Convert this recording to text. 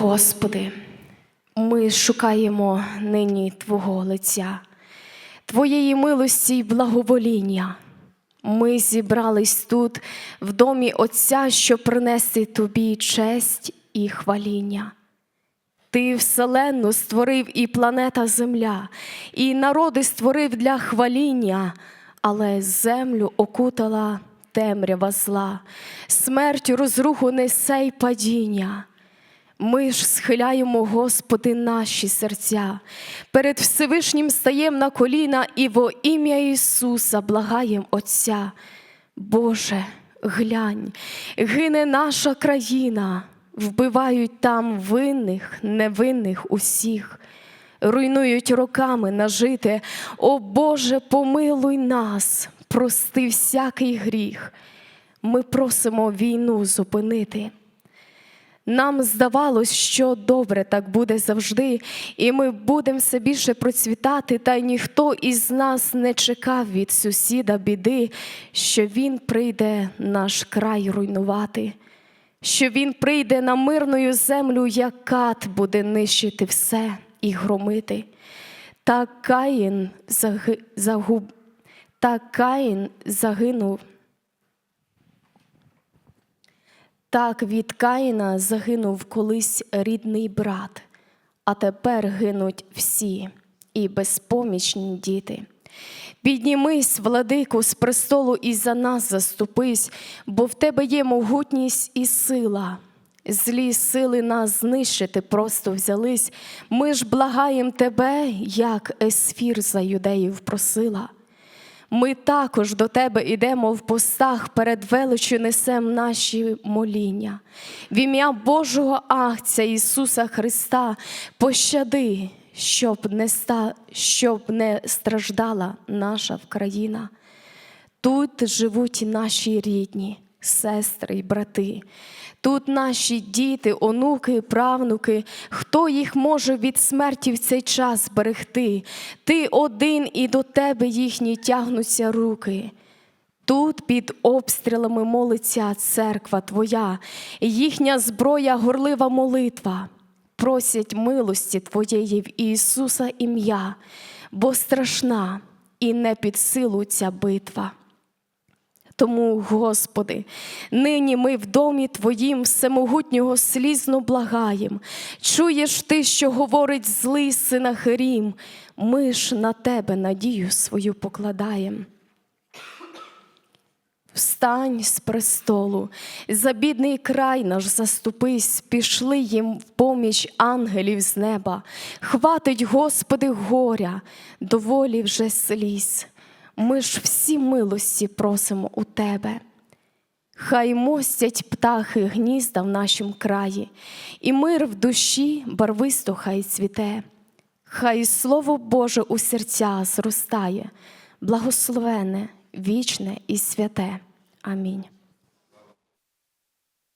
Господи, ми шукаємо нині Твого лиця, Твоєї милості й благовоління. Ми зібрались тут, в домі Отця, щоб принести Тобі честь і хваління. Ти вселенну створив і планета Земля, і народи створив для хваління, але землю окутала темрява зла, смертю розруху несе й падіння. Ми ж схиляємо, Господи, наші серця, перед Всевишнім стаєм на коліна і во ім'я Ісуса благаєм Отця. Боже, глянь, гине наша країна, вбивають там винних, невинних усіх, руйнують роками нажите. О Боже, помилуй нас, прости всякий гріх. Ми просимо війну зупинити. Нам здавалось, що добре так буде завжди, і ми будемо все більше процвітати, та й ніхто із нас не чекав від сусіда біди, що він прийде наш край руйнувати, що він прийде на мирною землю, як кат буде нищити все і громити. Та Каїн загуб... та Каїн загинув. Так від Каїна загинув колись рідний брат, а тепер гинуть всі і безпомічні діти. Піднімись, владику, з престолу і за нас заступись, бо в тебе є могутність і сила. Злі сили нас знищити просто взялись. Ми ж благаєм тебе, як есфір за юдеїв просила. Ми також до тебе йдемо в постах, перед величю несем наші моління. В ім'я Божого Ахця Ісуса Христа пощади, щоб не, ста, щоб не страждала наша країна. Тут живуть наші рідні, сестри й брати. Тут наші діти, онуки, правнуки, хто їх може від смерті в цей час берегти? Ти один і до тебе їхні тягнуться руки. Тут під обстрілами молиться церква Твоя, їхня зброя горлива молитва. Просять милості Твоєї в Ісуса ім'я, бо страшна і не під силу ця битва. Тому, Господи, нині ми в домі Твоїм всемогутнього слізно благаєм. Чуєш ти, що говорить злий Синахирім, ми ж на Тебе надію свою покладаєм. Встань з престолу, за бідний край наш заступись, пішли їм в поміч ангелів з неба. Хватить, Господи, горя, доволі вже сліз. Ми ж всі милості просимо у Тебе. Хай мостять птахи гнізда в нашім краї, і мир в душі барвисто хай цвіте, хай Слово Боже у серця зростає, благословене, вічне і святе. Амінь.